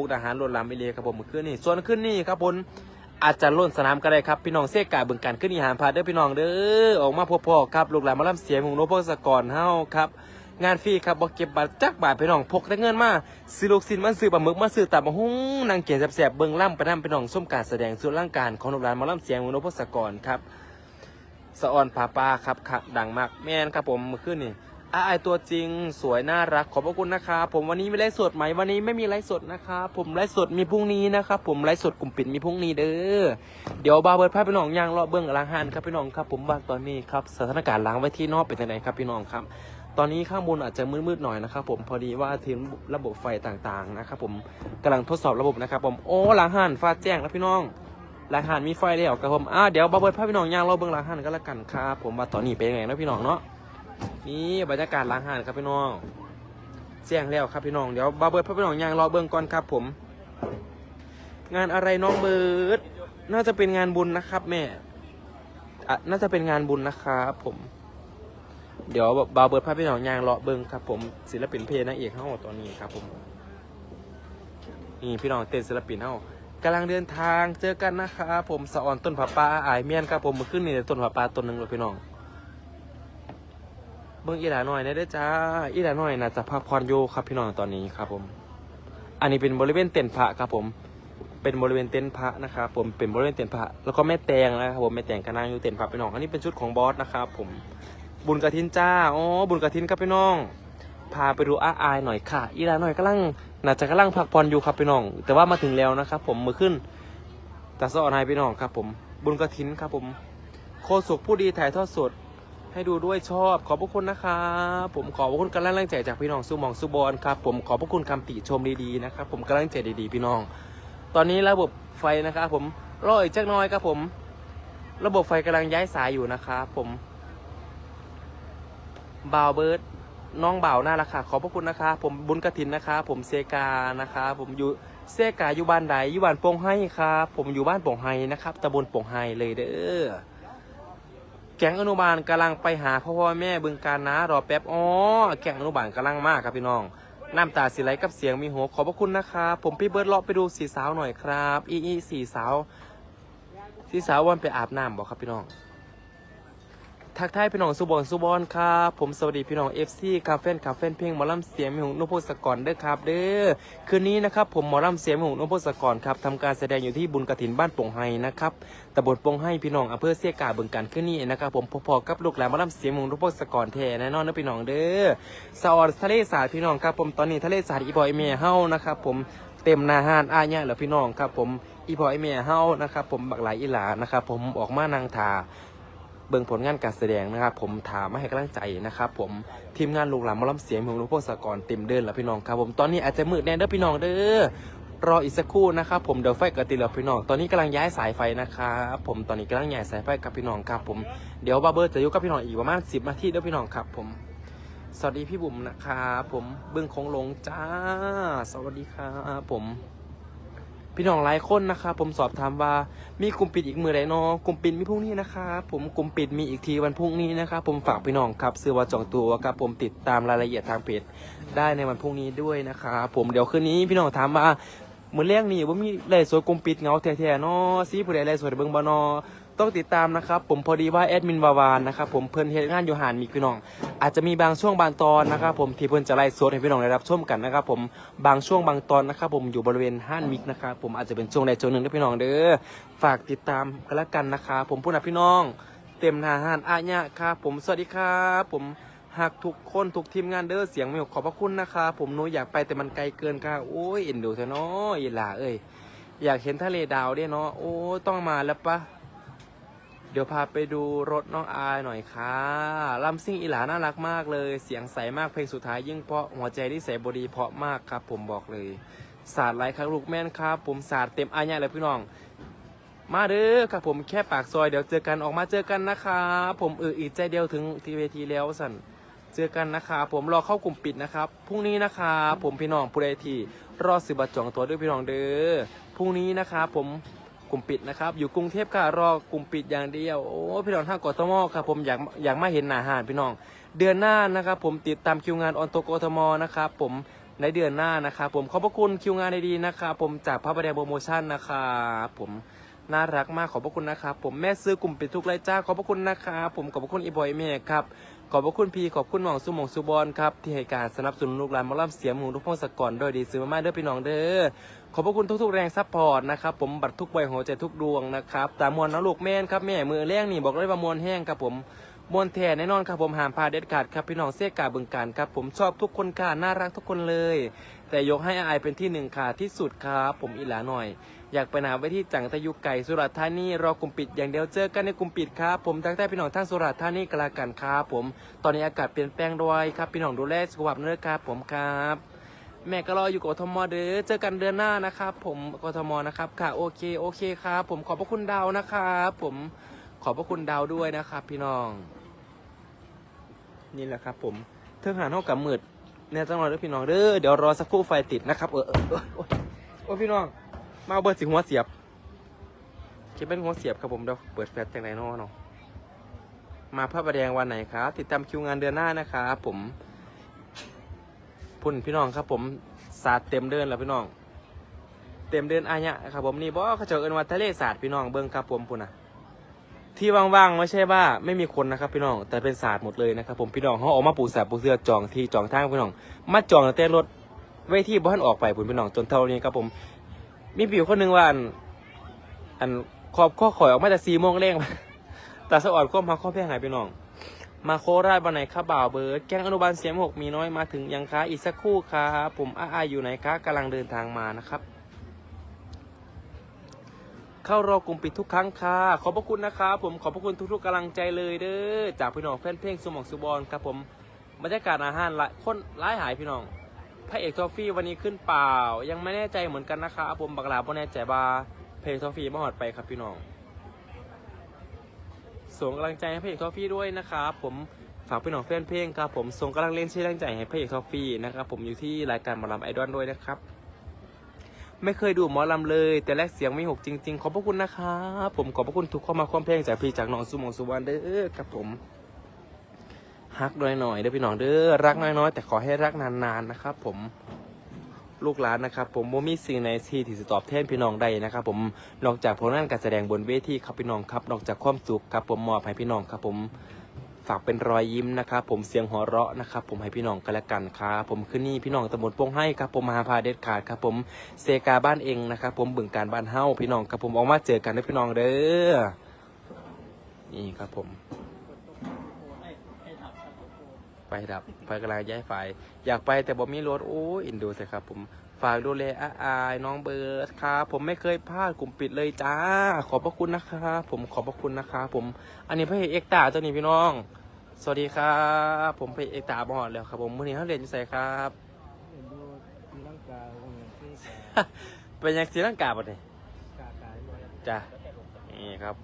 มุกดาหารล้นลามไปเลยครับผมขึ้นนี่ส่วนขึ้นนี่ครับผมอาจจะล้นสนามก็ได้ครับพี่น้องเสกกาบึงการขึ้นนี่หามพาเด้อพี่น้องเด้อออกมาพบพ่อครับลูกหลานมาล่ำเสียงของโนพสกรเฮาครับงานฟรีครับบ่เก็บบัตรจักบาทพี่น้องพกแต่เงินมาซื้อลูกศิลมาซื้อปลาหมึกมาซื้อตับมาหุ้งนางเกียนแสบๆเบิ่งล่ำไปนํพี่น้องส้มการแสดงส่วนร่างการของลูกหลานมาล่ำเสียงของโนพสกรครับสะออนผาปาครับดังมากแม่นครับผมเมื่อคืนนี่ อาไอตัวจริงสวยน่ารักขอบพระคุณนะครับผมวันนี้ไมีไลฟ์สดไหมวันนี้ไม่มีไลฟ์สดนะครับผมไลฟ์สดมีพรุ่งนี้นะครับผมไลฟ์สดกลุ่มปิดมีพรุ่งนี้เด้อเดี๋ยวบาเบิร์ดพาพี่น้องย่างเลาะเบื้องล้างหันครับพี่น้องครับ ผมบางตอนนี้ครับสถานการณ์ล้างไว้ที่นอกเป็นยังไงครับพี่น้องครับ ตอนนี้ข้างบนอาจจะมืดๆหน่อยนะครับผมพอดีว่าทีมระบบไฟต่างๆนะครับผมกำลังทดสอบระบบนะครับผมโอ้ล้างหันฟ้าแจ้งแล้วพี่น้องร้านอาหารมีไฟแล้วครับผมอ่าเดี๋ยวบาเบิร์ดพาพี่น้องย่างราเบิ่งร้านอาหารก็แล้วกันครับผมว่าตอนนี้เป็นยังไงนาะพี่น้องเนาะ นี่บรรยากาศร้านอาหารครับพี่น้องเสียงแล้วครับพี่น้องเดี๋ยวบาเบิร์ดพาพี่น้องยางรอเบิ่งก่อนครับผม งานอะไรน้องเบิร์ดน่าจะเป็นงานบุญนะครับแม่อะน่าจะเป็นงานบุญนะครับผม เดี๋ยวบาเบิร์ดพาพี่น้องยางรอเบิ่งครับ ผมศิลปินเพลงนางเอกเข้าตอนนี้ครับผมนี่พี่น้องเต้นศิลปินเฮากำลังเดินทางเจอกันนะครับผมสะออนต้นผาปาอายเมียนครับผมมาขึ้นนี่ต้นผาปาต้นหนึ่งเลยพี่น้อง บิ่งอีหลาหน่อยนะเด้จ้า อีหลาหน่อยน่าจะพักผ่อนอยู่ครับพี่น้องตอนนี้ครับผม อันนี้เป็นบริเวณเต็นท์พระครับผม เป็นบริเวณเต็นท์พระนะครับผม เป็นบริเวณเต็นท์พระ แล้วก็แม่แตงนะครับผมแม่แตงก็นั่งอยู่เต็นท์พระพี่น้อง อันนี้เป็นชุดของบอสนะครับผม บุญกระถินจ้า อ๋อ บุญกระถินครับพี่น้อง พาไปดูอาอายหน่อยค่ะ อีลาหน่อยกำลังน่าจะกำลังพักผ่อนอยู่ครับพี่น้อง แต่ว่ามาถึงแล้วนะครับผมมือขึ้นตาสอนให้พี่น้องครับผม บุญกระถินครับผม โคศกผู้ดีถ่ายทอดสด ให้ดูด้วยชอบขอบพระคุณนะครับผมขอบพระคุณกำลังใจจากพี่น้องสุหมองสุบอลครับผมขอบพระคุณคำติชมดีๆนะครับผมกำลังใจดีๆ พี่น้อง ตอนนี้ระบบไฟนะครับผมรออีกจักน้อยครับผม ระบบไฟกำลังย้ายสายอยู่นะครับผมบาวเบิร์ดน้องบ่าวน่ารักค่ะขอบพระคุณนะคะผมบุญกระถินนะคะ ผมเซกานะคะผมอยู่เซกาอยู่บ้านใดอยู่บ้านโป่งไห้ครับผมอยู่บ้านโป่งไห้นะครับตำบลโป่งไห้เลยเด้อ แก๊งอนุบาลกำลังไปหาพ่อพ่อแม่บึงการนะรอแป๊บอ๋อแก๊งอนุบาลกำลังมากครับพี่น้องน้ำตาสีไหลกับเสียงมีหัวขอบพระคุณนะคะผมพี่เบิร์ดเลาะไปดูสีสาวหน่อยครับ อีอีสีสาวสีสาววันไปอาบน้ำบอกครับพี่น้อง ทักทายพี่น้องสุบอนสุบอนครับผมสวัสดีพี่น้องเอฟซีคาเฟ่นคาเฟ่นเพลงหมอลำเสียงมีหงนุพสกรเด้อครับเด้อคืนนี้นะครับผมหมอลำเสียงมีหงนุพสกรครับทำการแสดงอยู่ที่บุญกระถินบ้านปงไฮนะครับตำบลปงไฮพี่น้องอำเภอเสียกาบึงการคืนนี้นะครับผมพอๆกับลูกหลานหมอลำเสียงมีหงนุพสกรแท้แน่นอนนะพี่น้องเด้อสอดทะเลสาบพี่น้องครับผมตอนนี้ทะเลสาบอีบอยเมียเฮานะครับผมเต็มหนาหานอาเนี่ยแล้วพี่น้องครับผมอีบอยเมียเฮานะครับผมบักหลายอีหลานะครับผมออกมานางทา เบิ่งผลงานการแสดงนะครับ ผมถามมาให้กำลังใจนะครับ ผมทีมงานลูกหลานมอลำเสียงของหลวงพ่อสากรเต็มเดินแล้วพี่น้องครับผมตอนนี้อาจจะมืดแน่เด้อพี่น้องเด้อรออีกสักครู่นะครับผมเดี๋ยวไฟกระติแล้วพี่น้องตอนนี้กำลังย้ายสายไฟนะครับผมตอนนี้กำลังย้ายสายไฟกับพี่น้องครับผมเดี๋ยวบาร์เบอร์จะอยู่กับพี่น้องอีกประมาณสิบนาทีเด้อพี่น้องครับผมสวัสดีพี่บุ๋มนะครับผมเบื้องคงลงจ้า สวัสดีครับผม พี่น้องหลายคนนะครับผมสอบถามว่ามีกลุ่มปิดอีกมือไรนอกลุ่มปิดมีพรุ่งนี้นะครับผมกลุ่มปิดมีอีกทีวันพรุ่งนี้นะครับผมฝากพี่น้องครับซื้อว่าจองตัวครับผมติดตามรายละเอียดทางเพจได้ในวันพรุ่งนี้ด้วยนะครับผมเดี๋ยวคืนนี้พี่น้องถามว่ามือนเลี้ยงนี่ว่ามีไรสวยกลุ่มปิดเงาแท้ๆนอซีผู้ใดไรสวยเบิ่งบ่นอ ต้องติดตามนะครับ ผมพอดีว่าแอดมินวาวานนะครับผมเพิ่นเฮ็ดงานอยู่หานมีพี่น้อง อาจจะมีบางช่วงบางตอนนะครับ ผมที่เพิ่นจะไล่สดให้พี่น้องได้รับชมกันนะครับ ผมบางช่วงบางตอนนะครับ ผมอยู่บริเวณห้านมิกนะครับผมอาจจะเป็นช่วงใดช่วงหนึ่งนะพี่น้องเด้อฝากติดตามกันละกันนะครับผมผู้นับพี่น้อง เต็มหนาห้านอาญะครับผมสวัสดีครับผมหากทุกคนทุกทีมงานเด้อเสียงไม่หกขอบพระคุณนะครับผมหนูอยากไปแต่มันไกลเกินค่ะโอ้ยเอ็นดูเถอะเนาะอีหล่าเอ้ยอยากเห็นทะเลดาวด้วยเนาะโอ้ต้องมาแล้วปะ เดี๋ยวพาไปดูรถน้องอายหน่อยค่ะลำซิ่งอีหลาน่ารักมากเลย เสียงใสมากเพลงสุดท้ายยิ่งเพราะหัวใจที่ใสบดีเพราะมากครับ ผมบอกเลยศาสตร์ไรครับลูกแม่นครับ ผมศาสตร์เต็มอายะเลยพี่น้อง มาเด้อครับผมแค่ปากซอยเดี๋ยวเจอกันออกมาเจอกันนะครับผมเอออีกใจเดียวถึงทีเวทีแล้วสันเจอกันนะครับผมรอเข้ากลุ่มปิดนะครับพรุ่งนี้นะครับผมพี่น้องผู้ใดที่รอซื้อบัตรจองตัวด้วยพี่น้องเด้อพรุ่งนี้นะครับผม กลุ่มปิดนะครับ อยู่กรุงเทพค่ะรอกลุ่มปิดอย่างเดียว โอ้พี่น้องทางกทมครับผมอยากอยากมาเห็นหน้าหานพี่น้อง เดือนหน้านะครับ ผมติดตามคิวงานออนโตกทมนะครับผมในเดือนหน้านะครับผมขอบพระคุณคิวงานดีๆนะครับผมจากพระประแดงโปรโมชั่นนะครับผมน่ารักมากขอบพระคุณนะครับผมแม่ซื้อกลุ่มปิดทุกรายจ้าขอบพระคุณนะครับผมขอบพระคุณอีบอยเมฆครับ ขอบพระคุณพี่ขอบคุณหม่องสุหมองสุบอลครับที่ให้การสนับสนุนลูกหลานมอลำเสียงหมูทุกพงศกรโดยดีซื้อมาเด้อพี่น้องเด้อขอบพระคุณทุกๆแรงซัพพอร์ตนะครับผมบัตรทุกใบหัวใจทุกดวงนะครับตามมวลนะลูกแม่นครับแม่มือแรงนี่บอกเลยว่ามวลแห้งครับผมมวนแท้แน่นอนครับผมหามพาเด็ดขาดครับพี่น้องเสกาบึงการครับผมชอบทุกคนค่ะน่ารักทุกคนเลย แต่ยกให้อายเป็นที่หนึ่งค่ะที่สุดครับผมอีหลาหน่อย อยากไปหาไว้ที่จังตะยุไก่สุราษฎร์ธานีรอกลุ่มปิดอย่างเดียวเจอกันในกลุ่มปิดครับผมทักทายพี่น้องทั้งสุราษฎร์ธานีกลากันครับผม ตอนนี้อากาศเปลี่ยนแปลงด้วยครับพี่น้องดูแลสุขภาพเนื้อครับผมครับ แม่ก็รออยู่กับทมเด้อเจอกันเดือนหน้านะครับผมกทมนะครับค่ะโอเคโอเคครับผมขอบพระคุณดาวนะครับผมขอบพระคุณดาวด้วยนะครับพี่น้อง นี่แหละครับ ผมเทืองหานเท่ากับมืดแน่จังหน่อยเด้อพี่น้องเด้อเดี๋ยวรอสักครู่ไฟติดนะครับ เออเออโอ้พี่น้อง มาเอาเบิร์ดสิหัวเสียบคิดเป็นหัวเสียบครับผมเดี๋ยวเปิดแฟลชจากไหนนอเนาะมาพระประแดงวันไหนครับติดตามคิวงานเดือนหน้านะครับผมพุ่นพี่น้องครับ ผมศาสตร์เต็มเดินแล้วพี่น้อง เต็มเดินอายะครับผมนี่บอกเขาเจะเอินว่าทะเลศาสตร์พี่น้องเบิ้งครับผมพุ่นนะที่ว่างๆไม่ใช่ว่า ไม่มีคนนะครับ พี่น้องแต่เป็นศาสตร์หมดเลยนะครับ ผมพี่น้องเขาออกมาปูสาปูเสือจองที่จองทางพี่น้องมาจองตั้งแต่รถเวทีบ้านออกไปผมพี่น้องจนเท่านี้ครับผม มีผิวคนหนึ่งว่าอันอันขอบข้อข่อยออกมาแต่สี่โมงเร่งแต่สะออดก็มาข้อแพงหายพี่น้อง มาโคราชวันไหนครับบ่าวเบิร์ดแกงอนุบาลเสียงหกมีน้อยมาถึงยังคะอีกสักครู่ครับผมอาอาอยู่ไหนคะกำลังเดินทางมานะครับ เข้ารอกลุ่มปิดทุกครั้งค่ะ ขอบพระคุณนะครับผมขอบพระคุณทุกๆกำลังใจเลยเด้อจากพี่น้องแฟนเพลงสมองสุบอลครับผมบรรยากาศอาหารหลายคนร้ายหายพี่น้อง พระเอกทอฟฟี่วันนี้ขึ้นเปล่า ยังไม่แน่ใจเหมือนกันนะครับผมบักลาบ่แน่ใจว่าเพลงทอฟฟี่มาหอดไปครับพี่น้องส่งกำลังใจให้พระเอกทอฟฟี่ด้วยนะครับผมฝากพี่น้องแฟนเพลงครับผมส่งกำลังเล่นชื่อแรงใจให้พระเอกทอฟฟี่นะครับผมอยู่ที่รายการหมอลำไอดอลด้วยนะครับ ไม่เคยดูหมอลำเลย แต่แรกเสียงไม่หกจริง ๆ ขอบพระคุณนะครับผมขอบพระคุณทุกข้อมาความเพลงจากพี่จากน้องสุมงสุวรรณเด้อครับผม ฮักน้อยหน่อยๆเด้อพี่น้องเด้อรักน้อยๆแต่ขอให้รักนานๆนะครับ ผมลูกหลานนะครับผมโมมีสิ่งในที่ที่จะตอบแทนพี่น้องได้นะครับ ผมนอกจากผลงานการแสดงบนเวทีครับพี่น้องครับ นอกจากความสุขครับผมมอบให้พี่น้องครับ ผมฝากเป็นรอยยิ้มนะครับผมเสียงหัวเราะนะครับผมให้พี่น้องกันละกันครับผมคืนนี้พี่น้องตำบลโปงให้ครับผมมหาพาเด็ดขาดครับผมเซกาบ้านเองนะครับผมบึงการบ้านเฮ้าพี่น้องครับผมออกมาเจอกันนะพี่น้องเด้อนี่ครับผม ไฟดับไฟกำลังย้ายไฟ อยากไปแต่บ่มีรถโอ้อินดูสิครับ ผมฝากดูแลอาอายน้องเบิร์ดครับผมไม่เคยพลาดกลุ่มปิดเลยจ้า ขอบพระคุณนะครับผมขอบพระคุณนะครับผมอันนี้พระเอกเอกตาตัวนี้พี่น้อง สวัสดีครับ ผมพระเอกตาบอดแล้วครับ ผมมื่อนี้เขาเรียนอยู่ไสครับเป็นยังสีร่างกายบ่เนี่ยกากายด้วยจ้ะนี่ครับ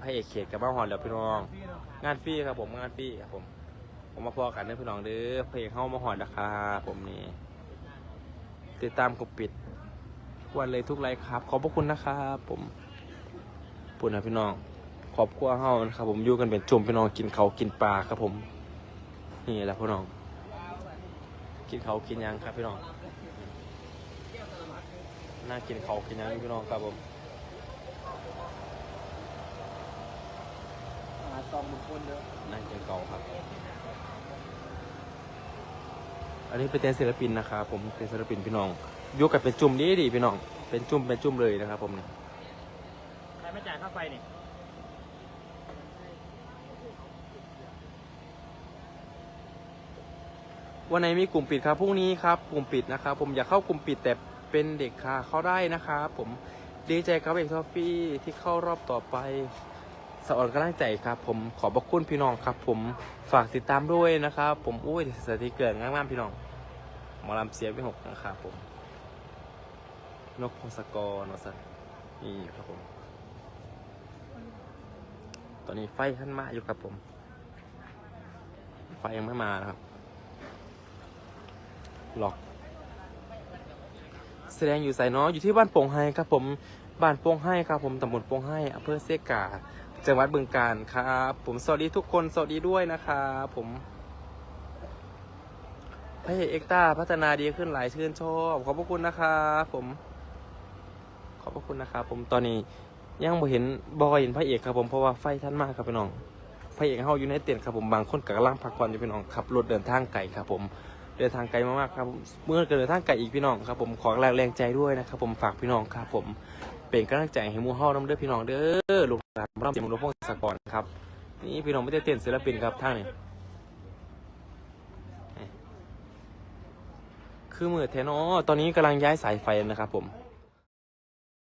พระเอกเขตกับบ้าหอนแล้วพี่น้อง งานฟรีครับผมงานฟรีครับผม ผมมาพอกันเด้อพี่น้องเด้อพระเอกเข้ามาหอนนะครับผมนี่ติดตามกบปิดวันเลยทุกไลฟ์ครับ ขอบพระคุณนะครับผมปุ่นนะพี่น้อง ขอบครัวเฮานะครับผมอยู่กันเป็นจุ่มพี่น้องกินเขากินปลาครับผม นี่แหละพี่น้อง กินเขากินยังครับพี่น้องน่ากินเขากินยังพี่น้องครับผมหาซองบุคคลเด้อนั่งเจอเก่าครับ อันนี้เป็นเต้นศิลปินนะครับผมเป็นศิลปินพี่น้องยกกันเป็นจุ่มดีดีพี่น้อง เป็นจุ่มเป็นจุ่มเลยนะครับผมเนี่ยใครไม่จ่ายค่าไฟนี่วันไหนมีกลุ่มปิดครับพรุ่งนี้ครับกลุ่มปิดนะครับ ผมอยากเข้ากลุ่มปิดแต่เป็นเด็กค่ะเข้าได้นะครับผมดีใจครับเอกทอฟฟี่ที่เข้ารอบต่อไป สะออนกำลังใจครับ ผมขอบพระคุณพี่น้องครับ ผมฝากติดตามด้วยนะครับ ผมอุ้ยสถิติเกิดง่ามๆพี่น้องหมอลำเสียไปหกนะครับผม นกพงศกรนสันนี่ครับผม ตอนนี้ไฟท่านมาอยู่ครับผม ไฟยังไม่มานะครับหลอก แสดงอยู่ใส่น้ออยู่ที่บ้านโป่งไฮครับผมบ้านโป่งไฮครับผมตำบลโป่งไฮอำเภอเซกา จังหวัดบึงกาฬครับ ผมสวัสดีทุกคนสวัสดีด้วยนะครับผมพระเอกเอ็กต้าพัฒนาดีขึ้นหลายชื่นชอบขอบพระคุณนะครับผมขอบพระคุณนะครับผมตอนนี้ยังบ่เห็นบอยเห็นพระเอกครับผมเพราะว่าไฟท่านมากครับพี่น้องพระเอกเฮาอยู่ในเต็นท์ครับผมบางคนกำลังพักผ่อนอยู่พี่น้องขับรถเดินทางไกลครับผม เดินทางไกลมากๆครับเมื่อเดินทางไกลอีกพี่น้องครับผมขอแรงแรงใจด้วยนะครับผมฝากพี่น้องครับผมเป็นกำลังใจให้มู่เฮานํเด้อพี่น้องเด้อลูกหลานรับเสียงหลวงพ่อสกรครับนี่พี่น้องไม่ได้เต้นศิลปินครับท่างนี่คือมือเทนอตอนนี้กำลังย้ายสายไฟนะครับผม